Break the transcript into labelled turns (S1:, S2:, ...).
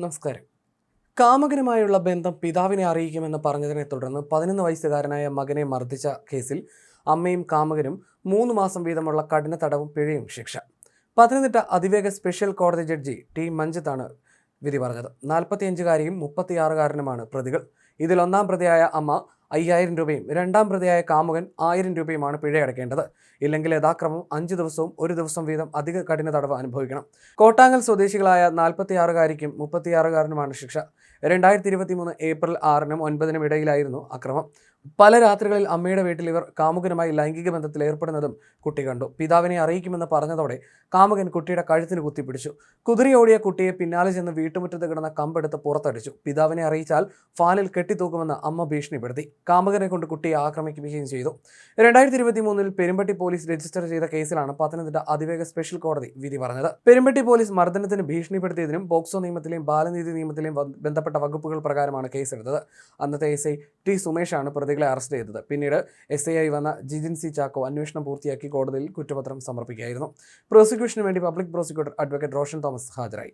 S1: നമസ്കാരം. കാമകനുമായുള്ള ബന്ധം പിതാവിനെ അറിയിക്കുമെന്ന് പറഞ്ഞതിനെ തുടർന്ന് പതിനൊന്ന് വയസ്സുകാരനായ മകനെ മർദ്ദിച്ച കേസിൽ അമ്മയും കാമകനും മൂന്ന് മാസം വീതമുള്ള കഠിന തടവും പിഴയും ശിക്ഷ. പത്തനംതിട്ട അതിവേഗ സ്പെഷ്യൽ കോടതി ജഡ്ജി ടി മഞ്ജിത്താണ് വിധി പറഞ്ഞത്. നാൽപ്പത്തിയഞ്ചുകാരിയും മുപ്പത്തിയാറുകാരനുമാണ് പ്രതികൾ. ഇതിൽ ഒന്നാം പ്രതിയായ അമ്മ അയ്യായിരം രൂപയും രണ്ടാം പ്രതിയായ കാമുകൻ ആയിരം രൂപയുമാണ് പിഴയടക്കേണ്ടത് ഇല്ലെങ്കിൽ യഥാക്രമം അഞ്ച് ദിവസവും ഒരു ദിവസം വീതം അധിക കഠിന തടവ് അനുഭവിക്കണം. കോട്ടാങ്ങൽ സ്വദേശികളായ നാൽപ്പത്തിയാറുകാരിക്കും മുപ്പത്തിയാറുകാരനുമാണ് ശിക്ഷ. രണ്ടായിരത്തി ഇരുപത്തി മൂന്ന് ഏപ്രിൽ ആറിനും ഒൻപതിനും ഇടയിലായിരുന്നു അക്രമം. പല രാത്രികളിൽ അമ്മയുടെ വീട്ടിൽ ഇവർ കാമുകനുമായി ലൈംഗിക ബന്ധത്തിൽ ഏർപ്പെടുന്നതും കുട്ടി കണ്ടു. പിതാവിനെ അറിയിക്കുമെന്ന് പറഞ്ഞതോടെ കാമുകൻ കുട്ടിയുടെ കഴുത്തിന് കുത്തിപ്പിടിച്ചു. കുതിരയോടിയ കുട്ടിയെ പിന്നാലെ ചെന്ന് വീട്ടുമുറ്റത്ത് കിടന്ന കമ്പെടുത്ത് പുറത്തടിച്ചു. പിതാവിനെ അറിയിച്ചാൽ ഫാനിൽ കെട്ടിത്തൂക്കുമെന്ന് അമ്മ ഭീഷണിപ്പെടുത്തി. കാമുകനെ കൊണ്ട് കുട്ടിയെ ആക്രമിക്കുകയും ചെയ്തു. രണ്ടായിരത്തി ഇരുപത്തി മൂന്നിൽ പെരുമ്പട്ടി പോലീസ് രജിസ്റ്റർ ചെയ്ത കേസിലാണ് പത്തനംതിട്ട അതിവേഗ സ്പെഷ്യൽ കോടതി വിധി പറഞ്ഞത്. പെരുമ്പട്ടി പോലീസ് മർദ്ദനത്തിന് ഭീഷണിപ്പെടുത്തിയതിനും ബോക്സോ നിയമത്തിലെയും ബാലനീതി നിയമത്തിലെയും ബന്ധപ്പെട്ട വകുപ്പുകൾ പ്രകാരമാണ് കേസെടുത്തത്. അന്നത്തെ എസ് ഐ ടി സുമേഷാണ് പ്രതികളെ അറസ്റ്റ് ചെയ്തത്. പിന്നീട് എസ് ഐ ആയി വന്ന ജിജിൻ സി ചാക്കോ അന്വേഷണം പൂർത്തിയാക്കി കോടതിയിൽ കുറ്റപത്രം സമർപ്പിക്കുകയായിരുന്നു. പ്രോസിക്യൂഷന് വേണ്ടി public prosecutor advocate Roshan Thomas ഹാജരായി.